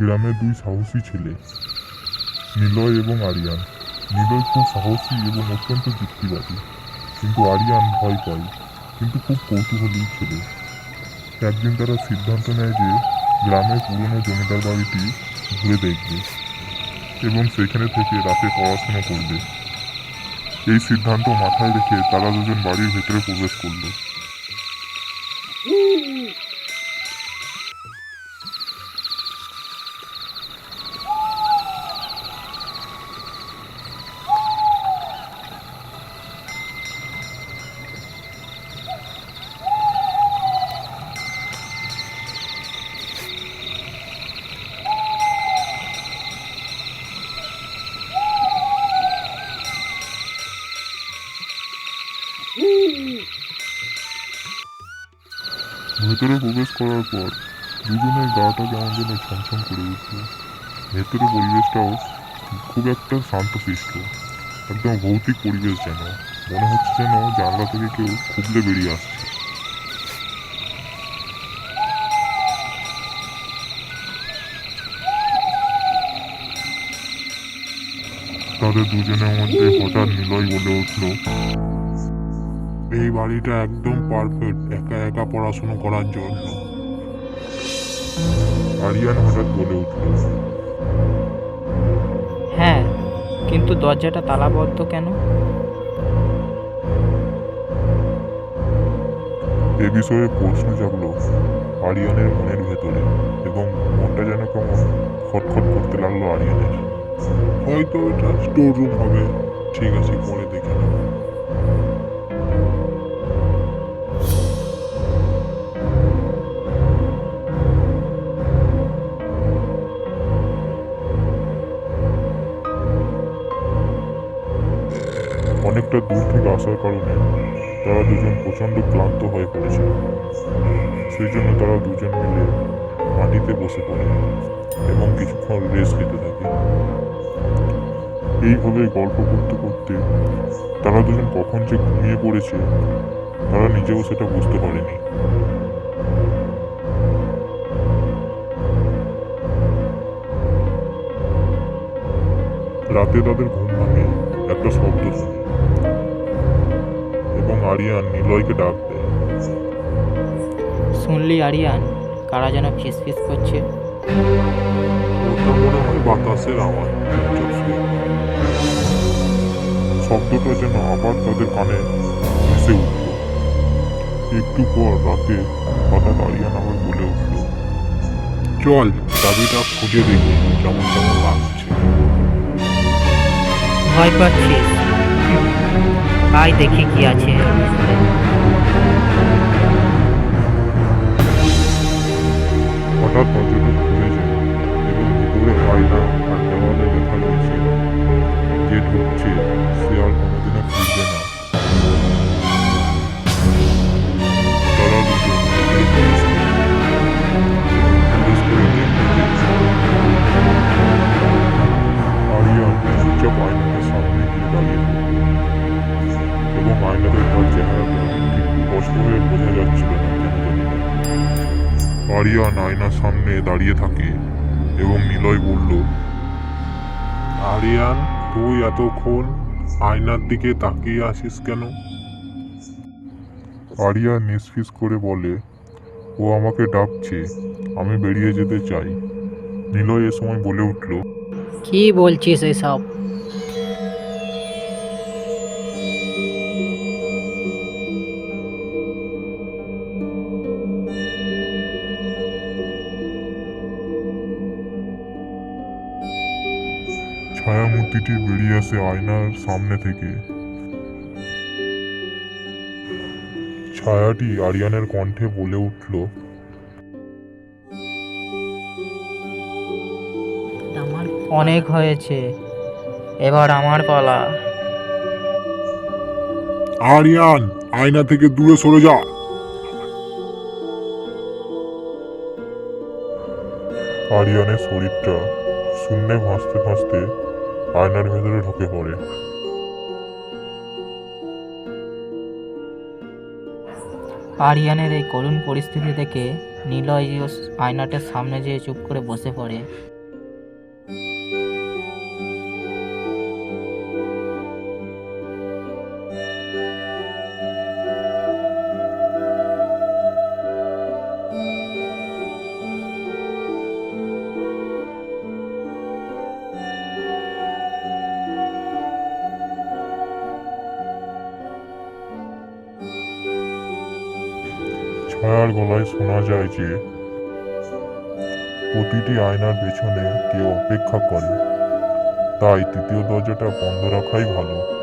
গ্রামের দুই সাহসী ছেলে, নিলয় এবং আরিয়ান। নিলয় খুব সাহসী এবং অত্যন্ত যুক্তিবাদী। কিন্তু আরিয়ান ভয় পায়, কিন্তু খুব কৌতূহলী ছেলে। একদিন তারা সিদ্ধান্ত নেয় যে গ্রামের পুরনো জমিদার বাড়িটি ঘুরে দেখবে এবং সেখানে থেকে রাতে পড়াশোনা করবে। এই সিদ্ধান্ত মাথায় রেখে তারা দুজন বাড়ির ভেতরে প্রবেশ করল। ভেতরে প্রবেশ করার পর দুজনের গাটা কেমন যেন ছমছম করে উঠল। ভেতরে পরিবেশটাও খুব একটা শান্ত শান্তশিষ্ট, একদম ভৌতিক পরিবেশ যেন। মনে হচ্ছে যেন জানলা থেকে কেউ খুবলে বেরিয়ে আসছে। তাদের দুজনের মধ্যে হঠাৎ নিলয় বলে উঠল। এই বাড়িটা একদম পারফেক্ট একা একা পড়াশোনা করার জন্য। আরিয়ান হঠাৎ বলে উঠল হ্যাঁ কিন্তু দরজাটা তালাবদ্ধ কেন? এ বিষয়ে প্রশ্ন জাগলো আরিয়ানের মনের ভেতরে এবং মনটা যেন কেমন খটখট করতে লাগল আরিয়ানের। হয়তো এটা স্টোর রুম হবে ঠিক আছে পরে দেখে নেব। দূর থেকে আসার কারণে তারা দুজন প্রচণ্ড ক্লান্ত হয়ে পড়েছে সেই জন্য তারা দুজন মিলে মাটিতে বসে পড়ে এবং কিছুক্ষণ রেস্ট নিতে থাকে। এইভাবে গল্প করতে করতে তারা দুজন কখন যে ঘুমিয়ে পড়েছে, তারা নিজেও সেটা বুঝতে পারেনি। রাতে তাদের ঘুম ভাঙে একটা শব্দ শুনে। আরিয়ান নিলয়কে ডাক দেয় শুনলি আরিয়ান কারা যেন ফিসফিস করছে? ওটা মনে হয় বাতাসের আওয়াজ। শব্দটা যেন আবার তাদের কানে ভেসে উঠল। একটু পর রাতে হঠাৎ আরিয়ান আবার বলে উঠল চল চাবিটা খুঁজে দেখি কেমন কেমন লাগছে। ভয় পাচ্ছিস? আয় দেখি কি আছে। হঠাৎ যে ঢুকছে সে আর আরিয়ান আয়নার সামনে দাঁড়িয়ে থাকে এবং নিলয় বলল, আরিয়ান, তুই এতক্ষণ আয়নার দিকে তাকিয়ে আসিস কেন? আরিয়ান নিষ্ফিস করে বলে, ও আমাকে ডাকছে, আমি বেরিয়ে যেতে চাই। নিলয় এ সময় বলে উঠল, কি বলছিস এসব? ছায়ামূর্তিটি বেরিয়ে আসে আয়নার সামনে থেকে। ছায়াটি আরিয়ানের কণ্ঠে বলে উঠল অনেক হয়েছে এবার আমার পালা। আরিয়ান আয়না থেকে দূরে সরে যা। আরিয়ানের শরীরটা শূন্যে ভাসতে ভাসতে আয়নার ভেতরে ঢুকে পড়ে। আরিয়ানের এই করুণ পরিস্থিতি দেখে নিলয় আয়নাটার সামনে যেয়ে চুপ করে বসে পড়ে। ছায়ার গলায় শোনা যায় যে, প্রতিটি আয়নার পেছনে কেউ অপেক্ষা করে। তাই তৃতীয় দরজাটা বন্ধ রাখাই ভালো।